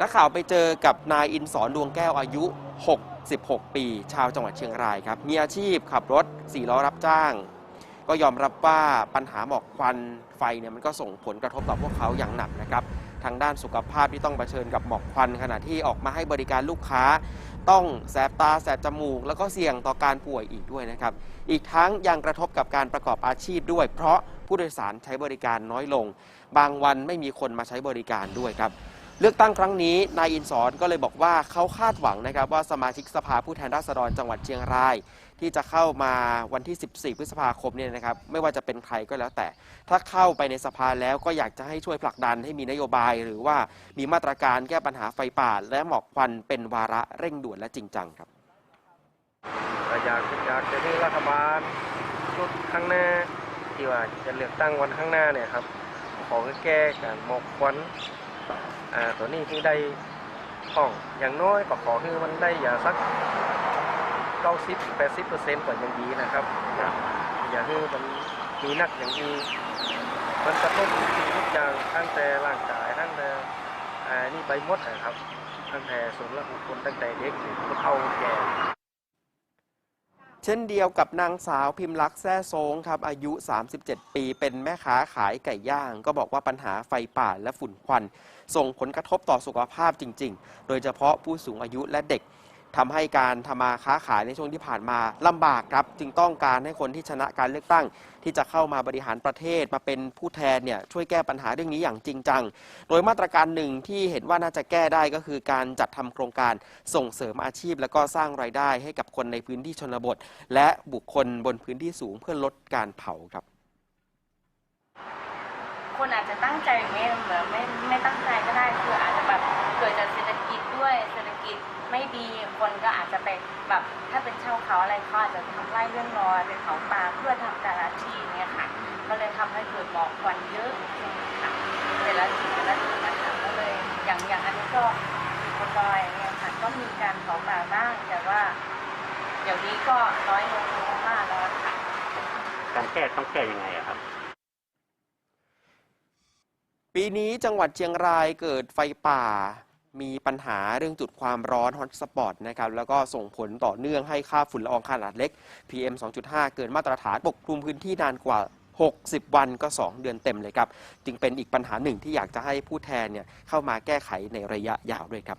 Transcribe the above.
นักข่าวไปเจอกับนายอินสอนดวงแก้วอายุ 66 ปี ชาวจังหวัดเชียงรายครับ มีอาชีพขับรถสี่ล้อรับจ้าง ก็ยอมรับว่าปัญหาหมอกควันไฟเนี่ยมันก็ส่งผลกระทบต่อพวกเขาอย่างหนักนะครับ ทางด้านสุขภาพที่ต้องเผชิญกับหมอกควันขณะที่ออกมาให้บริการลูกค้า ต้องแสบตาแสบจมูก แล้วก็เสี่ยงต่อการป่วยอีกด้วยนะครับ อีกทั้งยังกระทบกับการประกอบอาชีพด้วย เพราะผู้โดยสารใช้บริการน้อยลง บางวันไม่มีคนมาใช้บริการด้วยครับ เลือกตั้งครั้งนี้นายอินสอนก็เลยบอกว่าเขาคาดหวังนะครับว่าสมาชิกสภาผู้แทนราษฎรจังหวัดเชียงราย ที่จะเข้ามาวันที่ 14 พฤษภาคมเนี่ยนะครับไม่ว่าจะเป็นใครก็แล้วแต่ ถ้าเข้าไปในสภาแล้วก็อยากจะให้ช่วยผลักดันให้มีนโยบาย หรือว่ามีมาตรการแก้ปัญหาไฟป่า และหมอกควันเป็นวาระเร่งด่วนและจริงจังครับอยากอยากจะให้รัฐบาลชุดข้างหน้าที่ว่าจะเลือกตั้งวันข้างหน้าเนี่ยครับขอแก้การหมอกควัน อ่าตัวนี้ที่ได้ห้องอย่างน้อยก็ขอให้มันได้อย่าสัก90 80เปอร์เซ็นต์กว่ายังดีนะครับ อย่าให้มันมีนักอย่างดีมันกระทบทุกสิ่งทุกอย่างตั้งแต่ร่างกายตั้งแต่อ่านี่ไปหมดนะครับ ตั้งแต่ส่วนละบุคคลตั้งแต่เด็กถึงผู้เฒ่าแก่เช่นเดียวกับนางสาวพิมพ์ลักษณ์แซ่โซงครับอายุ 37 ปี เป็นแม่ค้าขายไก่ย่าง ก็บอกว่าปัญหาไฟป่าและฝุ่นควัน ส่งผลกระทบต่อสุขภาพจริง ๆ โดยเฉพาะผู้สูงอายุและเด็ก ทำให้การทำมาค้าขายในช่วงที่ผ่านมาลำบากครับ จึงต้องการให้คนที่ชนะการเลือกตั้ง ที่จะเข้ามาบริหารประเทศมาเป็นผู้แทนเนี่ยช่วยแก้ปัญหาเรื่องนี้อย่างจริงจัง โดยมาตรการหนึ่งที่เห็นว่าน่าจะแก้ได้ก็คือการจัดทำโครงการส่งเสริมอาชีพ และก็สร้างรายได้ให้กับคนในพื้นที่ชนบท และบุคคลบนพื้นที่สูงเพื่อลดการเผาครับคนอาจจะตั้งใจไม่เหมือนไม่ไม่ตั้งใจก็ได้คืออาจจะแบบเกิดจากเศรษฐกิจด้วยเศรษฐกิจไม่ดี ก็อาจจะไปแบบถ้าเป็นเช่าเขาอะไรเขาอาจจะทำไร่เรื่องนอยเป็นเผาป่าเพื่อทำการอาชีพเนี่ยค่ะ ก็เลยทำให้เกิดหมอกควันเยอะค่ะแต่ละจุดแต่ละจุดนะคะก็เลยอย่างอย่างอันนี้ก็บนดอยเนี่ยค่ะก็มีการเผาป่าบ้างแต่ว่าเดี๋ยวนี้ก็น้อยลงมากแล้วค่ะการแก้ต้องแก้ยังไงอะครับปีนี้จังหวัดเชียงรายเกิดไฟป่า มีปัญหาเรื่องจุดความร้อนฮอตสปอตนะครับแล้วก็ส่งผลต่อเนื่องให้ค่าฝุ่นละอองขนาดเล็ก PM 2.5 เกินมาตรฐานปกคลุมพื้นที่นานกว่า 60 วันก็ 2 เดือนเต็มเลยครับ จึงเป็นอีกปัญหาหนึ่งที่อยากจะให้ผู้แทนเนี่ยเข้ามาแก้ไขในระยะยาวด้วยครับ